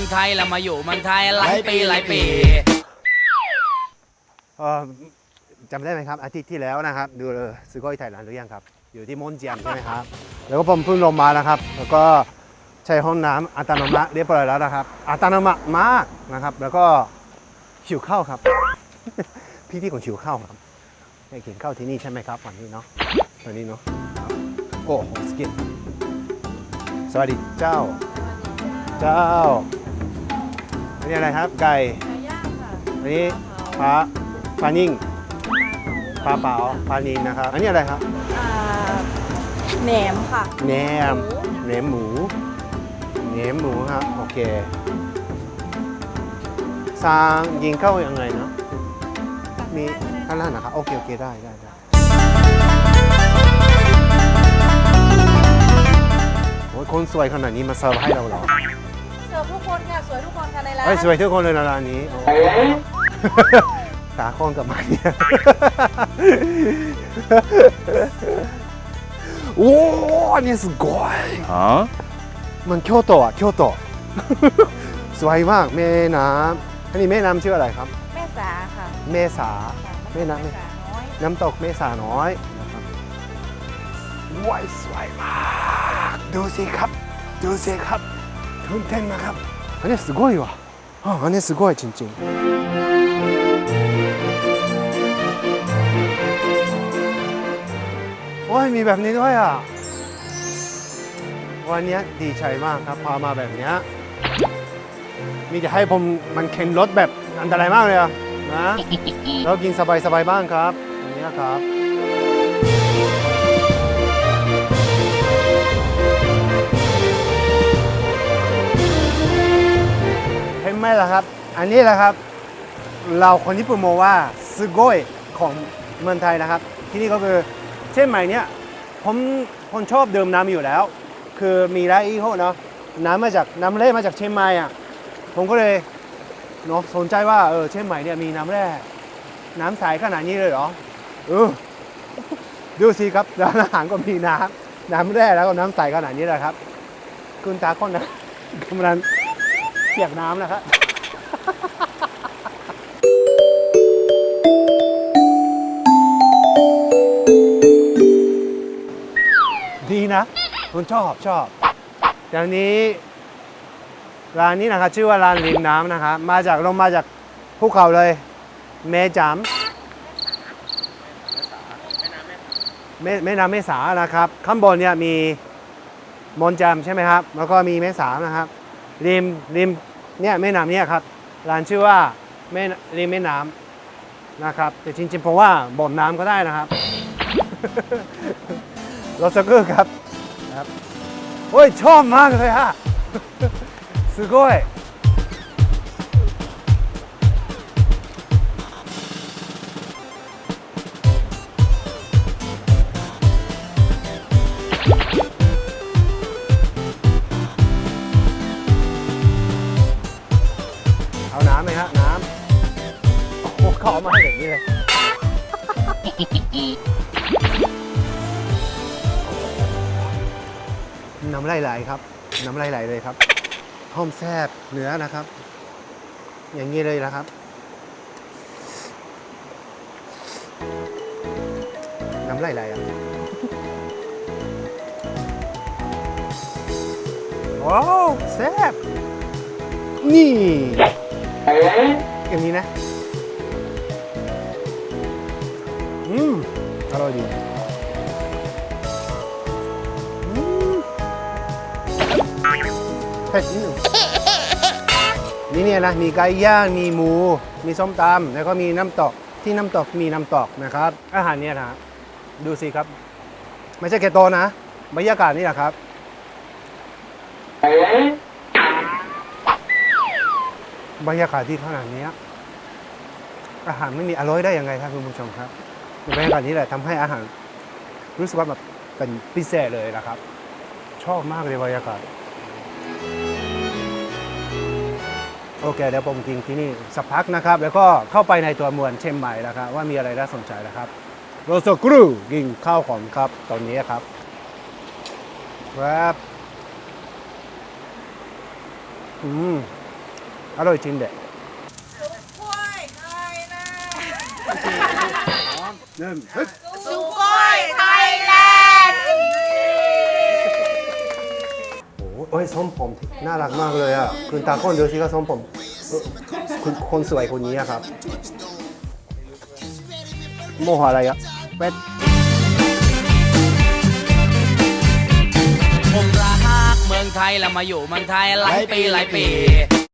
องไทยแล้วมาอยู่เมืองไทยหลายปีหลายปี เอ่อจำได้ไหมครับ อาทิตย์ที่แล้วนะครับ ดูซูโกยไทยแลนด์หรือยังครับ อยู่ที่มอนเจียมใช่ไหมครับ แล้วก็ผมเพิ่งลงมานะครับ แล้วก็ใช้ห้องน้ำอัตโนมัติเรียบร้อยแล้วนะครับ อัตโนมัติมากนะครับ แล้วก็หิวข้าวครับ พี่ที่ของหิวข้าวครับได้กินข้าวที่นี่ใช่ไหมครับวันนี้เนาะวันนี้เนาะครับโอ้โหสกินสวัสดีเจ้า เจ้าอั นนี้อะไรครับไก่ไก่ย่างค่ะอันนี้ปลาปลานิ่งปลาเปล่าปลานินนะครับ อันนี้อะไรครับอ่าแหนมค่ะแหนมแหนมหมูแหนมหมูครับโอเคสร้างยิงเข้ายังไงเนาะมีข้างล่างนะครับโอเคโอเคได้ได้ได้โอ้ยคนสวยขนาดนี้มาเสิร์ฟให้เราเหรอ เสิร์ฟทุกคนค่ะ สวยทุกคนค่ะในร้าน เฮ้ยสวยทุกคนเลยนะร้านนี้โอ้โหตาคอนกลับมาเนี่ย โอ้อันนี้すごいมันเกียวโตอะเกียวโต สวยมากแม่น้ำอันนี้แม่น้ำชื่ออะไรครับ แม่สาค่ะ เมษา แม่น้ำ แม่สาน้อย น้ำตกเมษาน้อยนะครับว้ายสวยมาก ดูสิครับ ดูสิครับ ตื่นเต้นนะครับ อันนี้すごいわอ่ะอันนี้すごいจริงๆโอ้ยมีแบบนี้ด้วยอ่ะ วันนี้ดีใจมากครับพามาแบบเนี้ยมีจะให้ผมมันเข็นรถแบบอันตรายมากเลยอ่ะนะ แล้วกินสบายๆบ้างครับอย่างนี้ยครับ เห็นไหมล่ะครับ อันนี้แหละครับ เราคนญี่ปุ่นมองว่าซึโกยของเมืองไทยนะครับ ที่นี่ก็คือเช่นใหม่เนี้ยผมคนชอบเดื่มน้ำอยู่แล้ว คือมีไรอีโฮเนาะน้ำมาจากน้ำเล่มาจากเชียงใหม่อะผมก็เลยเนาะสนใจว่าเออเชียงใหม่เนี่ยมีน้ำแร่น้ำใสขนาดนี้เลยเหรอเออดูสิครับร้านอาหารก็มีน้ำน้ำแร่แล้วก็น้ำใสขนาดนี้แหละครับ คุณตาคนนะกำลังเปียกน้ำนะครับ ดีนะคุณชอบชอบอย่างนี้ร้านนี้นะครับชื่อว่าร้านริมน้ำนะครับมาจากลงมาจากภูเขาเลย เมจามแม่แม่น้ำแม่สานะครับ ข้างบนเนี่ยมีมอนจามใช่ไหมครับ แล้วก็มีแม่สานะครับ ริมริมเนี่ยแม่น้ำเนี่ยครับร้านชื่อว่าแม่ริมแม่น้ำนะครับ แต่จริงๆผมว่าบ่อน้ำก็ได้นะครับ รถสอร์ครับครับ โอ้ย ชอบมากเลยฮะสุโกยเอาน้ำไหมฮะ น้ำโอ้โขอมาให้แบบนี้เลย น้ำไหลไหลครับ น้ำไหลไหลเลยครับหอมแซบเนื้อนะครับ อย่างนี้เลยนะครับ น้ำไหลไหลอะว้าวแซบนี่อย่างนี้นะ อืม อร่อยดี เผ็ดนิดหนึ่งนี่เนี่ยนะมีไก่ย่างมีหมู มีส้มตำแล้วก็มีน้ำตกที่น้ำตกมีน้ำตกนะครับ อาหารเนี่ยนะดูสิครับ ไม่ใช่แค่โตะนะบรรยากาศนี่แหละครับบรรยากาศที่ขนาดเนี้ยอาหารไม่มีอร่อยได้ยังไงครับคุณผู้ชมครับบรรยากาศนี้แหละทำให้อาหารรู้สึกว่าแบบเป็นพิเศษเลยนะครับ ชอบมากเลยบรรยากาศ โอเคเดี๋ยวผมกินที่นี่สักพักนะครับ แล้วก็เข้าไปในตัวเมืองเชียงใหม่นะครับ ว่ามีอะไรน่าสนใจนะครับโรสกรูกินข้าวของครับตอนนี้ครับครับอืมอร่อยจริงเด็ดหนึ่งฮึบสุโก โอ้โหเอ้ยส้มผมน่ารักมากเลยอะคุณตาคนดูสิครับส้มผมคุณคนสวยคนนี้ครับ โมโหอะไรอะเป็ดผมรักเมืองไทยแล้วมาอยู่เมืองไทยหลายปีหลายปี